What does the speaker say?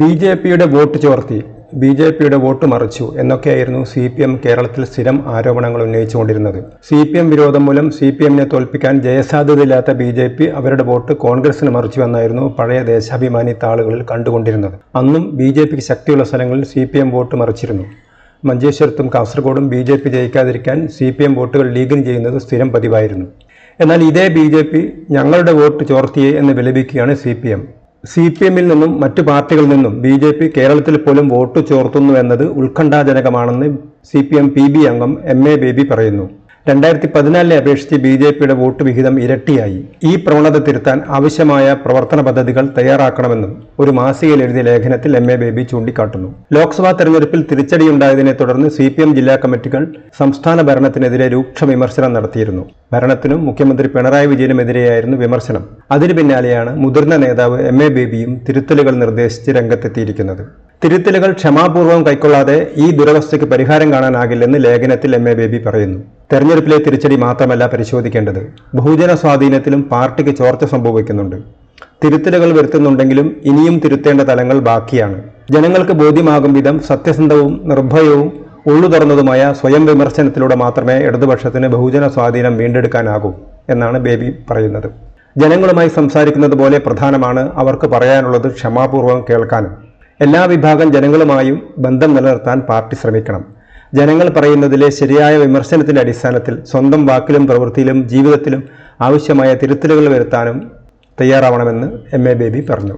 B J പിയുടെ vote ചോർത്തി B J പിയുടെ വോട്ട് മറിച്ചു എന്നൊക്കെയായിരുന്നു സി പി എം കേരളത്തിൽ സ്ഥിരം ആരോപണങ്ങൾ ഉന്നയിച്ചുകൊണ്ടിരുന്നത്. സി പി എം വിരോധം മൂലം സി പി എമ്മിനെ തോൽപ്പിക്കാൻ ജയസാധ്യതയില്ലാത്ത ബി ജെ പി അവരുടെ വോട്ട് കോൺഗ്രസിന് മറിച്ചു എന്നായിരുന്നു പഴയ ദേശാഭിമാനി താളുകളിൽ കണ്ടുകൊണ്ടിരുന്നത്. അന്നും ബി ജെ പിക്ക് ശക്തിയുള്ള സ്ഥലങ്ങളിൽ സി പി എം വോട്ട് മറിച്ചിരുന്നു. മഞ്ചേശ്വരത്തും കാസർഗോഡും ബി ജെ പി ജയിക്കാതിരിക്കാൻ സി പി എം വോട്ടുകൾ ലീഗിന് ചെയ്യുന്നത് സ്ഥിരം പതിവായിരുന്നു. എന്നാൽ ഇതേ ബി ജെ പി ഞങ്ങളുടെ വോട്ട് ചോർത്തിയെ എന്ന് വിലപിക്കുകയാണ് C P M. C P എമ്മിൽ നിന്നും മറ്റു പാർട്ടികളിൽ നിന്നും ബി ജെ പി കേരളത്തിൽ പോലും വോട്ട് ചോർത്തുന്നു എന്നത് ഉത്കണ്ഠാജനകമാണെന്ന് C P M P B അംഗം എം എ ബേബി പറയുന്നു. രണ്ടായിരത്തി പതിനാലിനെ അപേക്ഷിച്ച് ബി ജെ പിയുടെ വോട്ട് വിഹിതം ഇരട്ടിയായി. ഈ പ്രവണത തിരുത്താൻ ആവശ്യമായ പ്രവർത്തന പദ്ധതികൾ തയ്യാറാക്കണമെന്നും ഒരു മാസികയിൽ എഴുതിയ ലേഖനത്തിൽ എം എ ബേബി ചൂണ്ടിക്കാട്ടുന്നു. ലോക്സഭാ തെരഞ്ഞെടുപ്പിൽ തിരിച്ചടിയുണ്ടായതിനെ തുടർന്ന് സി പി എം ജില്ലാ കമ്മിറ്റികൾ സംസ്ഥാന ഭരണത്തിനെതിരെ രൂക്ഷ വിമർശനം നടത്തിയിരുന്നു. ഭരണത്തിനും മുഖ്യമന്ത്രി പിണറായി വിജയനുമെതിരെയായിരുന്നു വിമർശനം. അതിനു പിന്നാലെയാണ് മുതിർന്ന നേതാവ് എം എ ബേബിയും തിരുത്തലുകൾ നിർദ്ദേശിച്ച് രംഗത്തെത്തിയിരിക്കുന്നത്. തിരുത്തലുകൾ ക്ഷമാപൂർവം കൈക്കൊള്ളാതെ ഈ ദുരവസ്ഥയ്ക്ക് പരിഹാരം കാണാനാകില്ലെന്ന് ലേഖനത്തിൽ എം എ ബേബി പറയുന്നു. തെരഞ്ഞെടുപ്പിലെ തിരിച്ചടി മാത്രമല്ല പരിശോധിക്കേണ്ടത്. ബഹുജന സ്വാധീനത്തിലും പാർട്ടിക്ക് ചോർച്ച സംഭവിക്കുന്നുണ്ട്. തിരുത്തലുകൾ വരുത്തുന്നുണ്ടെങ്കിലും ഇനിയും തിരുത്തേണ്ട തലങ്ങൾ ബാക്കിയാണ്. ജനങ്ങൾക്ക് ബോധ്യമാകും വിധം സത്യസന്ധവും നിർഭയവും ഉള്ളു തുറന്നതുമായ സ്വയം വിമർശനത്തിലൂടെ മാത്രമേ ഇടതുപക്ഷത്തിന് ബഹുജന സ്വാധീനം വീണ്ടെടുക്കാനാകൂ എന്നാണ് ബേബി പറയുന്നത്. ജനങ്ങളുമായി സംസാരിക്കുന്നത് പോലെ പ്രധാനമാണ് അവർക്ക് പറയാനുള്ളത് ക്ഷമാപൂർവം കേൾക്കാനും. എല്ലാ വിഭാഗം ജനങ്ങളുമായും ബന്ധം നിലനിർത്താൻ പാർട്ടി ശ്രമിക്കണം. ജനങ്ങൾ പറയുന്നതിലെ ശരിയായ വിമർശനത്തിന്റെ അടിസ്ഥാനത്തിൽ സ്വന്തം വാക്കിലും പ്രവൃത്തിയിലും ജീവിതത്തിലും ആവശ്യമായ തിരുത്തലുകൾ വരുത്താനും തയ്യാറാവണമെന്ന് എം എ ബേബി പറഞ്ഞു.